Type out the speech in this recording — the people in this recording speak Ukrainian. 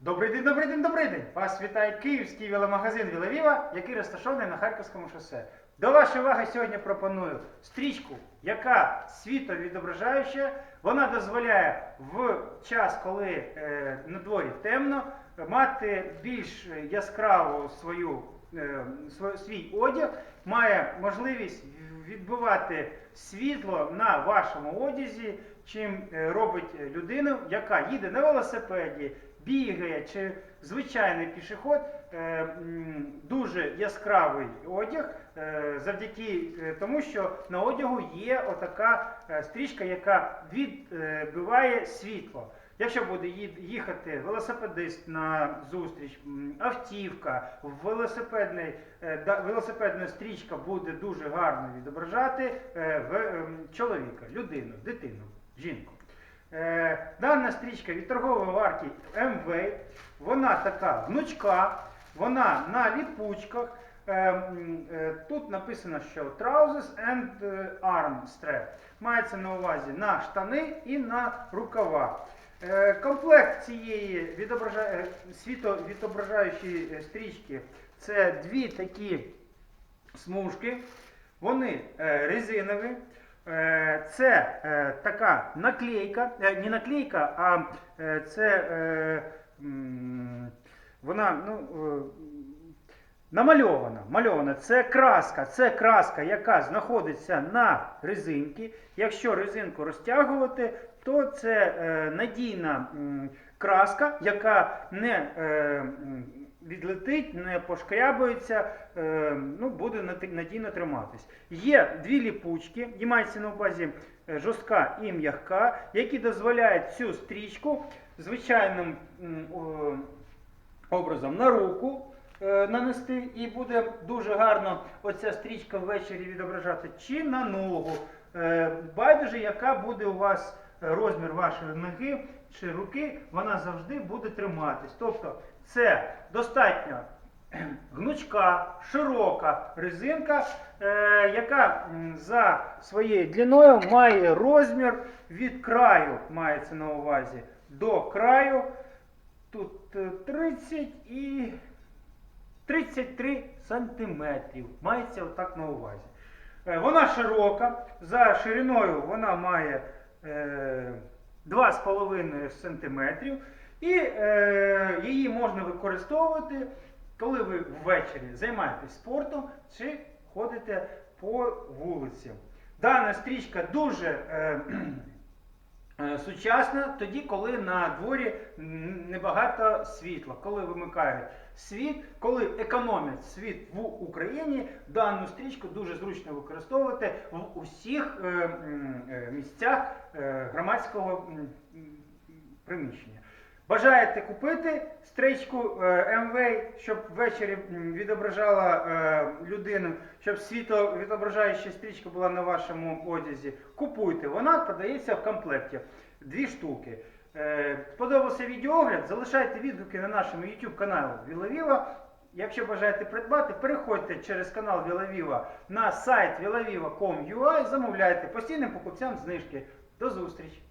Добрий день, добрий день, добрий день! Вас вітає київський веломагазин Вілавіва, який розташований на Харківському шосе. До вашої уваги сьогодні пропоную стрічку, яка світовідображаюча. Вона дозволяє в час, коли е, на дворі темно, мати більш яскраву свою, св- свій одяг, має можливість відбивати світло на вашому одязі, чим е, робить людина, яка їде на велосипеді, бігає чи звичайний пішоход, е, дуже яскравий одяг, е, завдяки е, тому, що на одягу є отака е, стрічка, яка відбиває світло. Якщо буде їхати велосипедист на зустріч, автівка, е, велосипедна стрічка буде дуже гарно відображати е, ем, чоловіка, людину, дитину, жінку. Е, Дана стрічка від торгової варті МВ, вона така гнучка, вона на ліпучках. Тут написано, що trousers and arm strap. Мається на увазі на штани і на рукава. Е, Комплект цієї відобража... е, світовідображаючої е, стрічки це дві такі смужки. Вони резинові. Це така наклейка, не наклейка, а це вона ну, намальована. мальована. Це краска, це краска, яка знаходиться на резинці. Якщо резинку розтягувати, то це е, надійна м, краска, яка не е, відлетить, не пошкрябується, е, ну, буде надійно триматись. Є дві ліпучки, і мається на увазі е, жорстка і м'яка, які дозволяють цю стрічку звичайним образом на руку нанести, і буде дуже гарно оця стрічка ввечері відображати, чи на ногу. Е, байдуже, яка буде у вас е, розмір вашої ноги чи руки, вона завжди буде триматись. Тобто це достатньо гнучка, широка резинка, е, яка за своєю длиною має розмір від краю, мається на увазі, до краю. Тут е, 30 і 33 сантиметрів. Мається отак на увазі. Е, Вона широка, за шириною вона має е, 2,5 сантиметрів. І е, її можна використовувати, коли ви ввечері займаєтесь спортом чи ходите по вулиці. Дана стрічка дуже е, Е, Сучасна тоді, коли на дворі небагато світла, коли вимикають світ, коли економлять світ в Україні, дану стрічку дуже зручно використовувати в усіх е, е, місцях е, громадського приміщення. Бажаєте купити стрічку е, МВ, щоб ввечері відображала е, людину, щоб світовідображаюча стрічка була на вашому одязі. Купуйте, вона продається в комплекті. Дві штуки. Е, Сподобався відеоогляд, залишайте відгуки на нашому YouTube каналі Вілавіва. Якщо бажаєте придбати, переходьте через канал Вілавіва на сайт vilaviva.com.ua і замовляйте постійним покупцям знижки. До зустрічі!